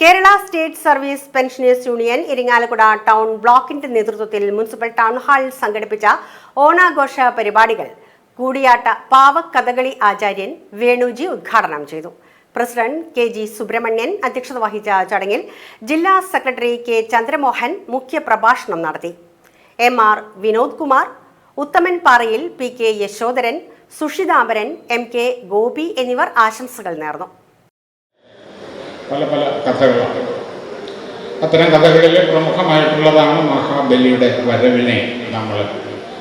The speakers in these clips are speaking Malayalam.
Kerala state service pensioners union Irinjalakuda town ബ്ലോക്കിന്റെ നേതൃത്വത്തിൽ മുനിസിപ്പൽ ടൗൺ ഹാളിൽ സംഘടിപ്പിച്ച ഓണാഘോഷ പരിപാടികൾ. കൂടിയാട്ട പാവക്കഥകളി ആചാര്യൻ വേണുജി ഉദ്ഘാടനം ചെയ്തു. പ്രസിഡന്റ് കെ ജി സുബ്രഹ്മണ്യൻ അധ്യക്ഷത വഹിച്ച ചടങ്ങിൽ ജില്ലാ സെക്രട്ടറി കെ ചന്ദ്രമോഹൻ മുഖ്യപ്രഭാഷണം നടത്തി. M R Vinod Kumar Uthaman Parayil P K Yashodharan Sushithambaran M K Gopi എന്നിവർ ആശംസകൾ നേർന്നു. പല പല കഥകളാണ് അത്തരം കഥകളിൽ പ്രമുഖമായിട്ടുള്ളതാണ് മഹാബലിയുടെ വരവിനെ നമ്മൾ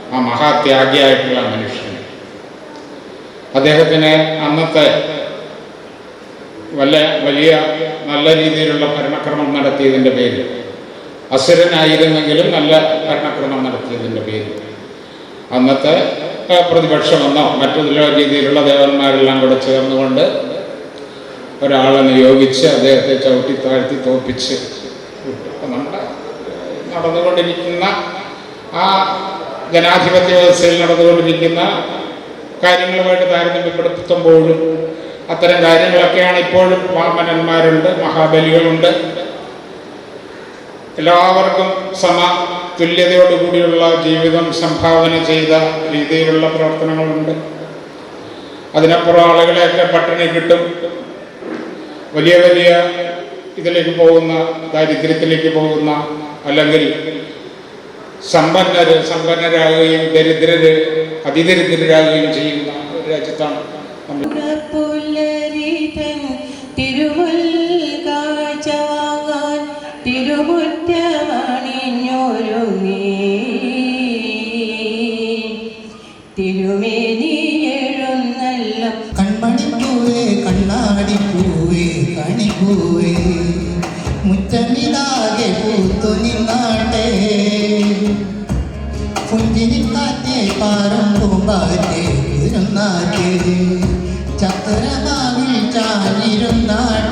ആ മഹാത്യാഗിയായിട്ടുള്ള മനുഷ്യൻ. അദ്ദേഹത്തിന് അന്നത്തെ വല്ല വലിയ നല്ല രീതിയിലുള്ള ഭരണക്രമം നടത്തിയതിന്റെ പേര് അസുരനായിരുന്നെങ്കിലും നല്ല ഭരണക്രമം നടത്തിയതിന്റെ പേര് അന്നത്തെ പ്രതിപക്ഷമെന്നോ മറ്റു ചില രീതിയിലുള്ള ദേവന്മാരെല്ലാം കൂടെ ചേർന്നുകൊണ്ട് ഒരാളെ നിയോഗിച്ച് അദ്ദേഹത്തെ ചവിട്ടി താഴ്ത്തി തോപ്പിച്ച് നമ്മുടെ നടന്നുകൊണ്ടിരിക്കുന്ന ആ ജനാധിപത്യ വ്യവസ്ഥയിൽ നടന്നുകൊണ്ടിരിക്കുന്ന കാര്യങ്ങളുമായിട്ട് താരതമ്യപ്പെടുത്തുമ്പോഴും അത്തരം കാര്യങ്ങളൊക്കെയാണ് ഇപ്പോഴും വാമനന്മാരുണ്ട് മഹാബലികളുണ്ട്. എല്ലാവർക്കും സമ തുല്യതയോടുകൂടിയുള്ള ജീവിതം സംഭാവന ചെയ്ത രീതിയിലുള്ള പ്രവർത്തനങ്ങളുണ്ട്. അതിനപ്പുറം ആളുകളെയൊക്കെ പട്ടിണി കിട്ടും. വലിയ വലിയ ഇതിലേക്ക് പോകുന്ന ദാരിദ്ര്യത്തിലേക്ക് പോകുന്ന അല്ലെങ്കിൽ സമ്പന്നര് സമ്പന്നരാകുകയും ദരിദ്രര് അതിദരിദ്രരാകുകയും ചെയ്യുന്ന ഒരു രാജ്യത്താണ് തിരുമുറ്റമണിഞ്ഞൊരുങ്ങി. തിരുമേനി എഴുന്നല്ല കണ്ണാടിപ്പൂവേ പൂത്തു നിന്നാട്ടെ പുഞ്ചിരി കാറ്റേ പാറും പൂമ്പാറ്റേ ഇരുന്നാറ്റേ ചത്തുരമാവിൽ ചാഞ്ഞിരുന്നാട്ടെ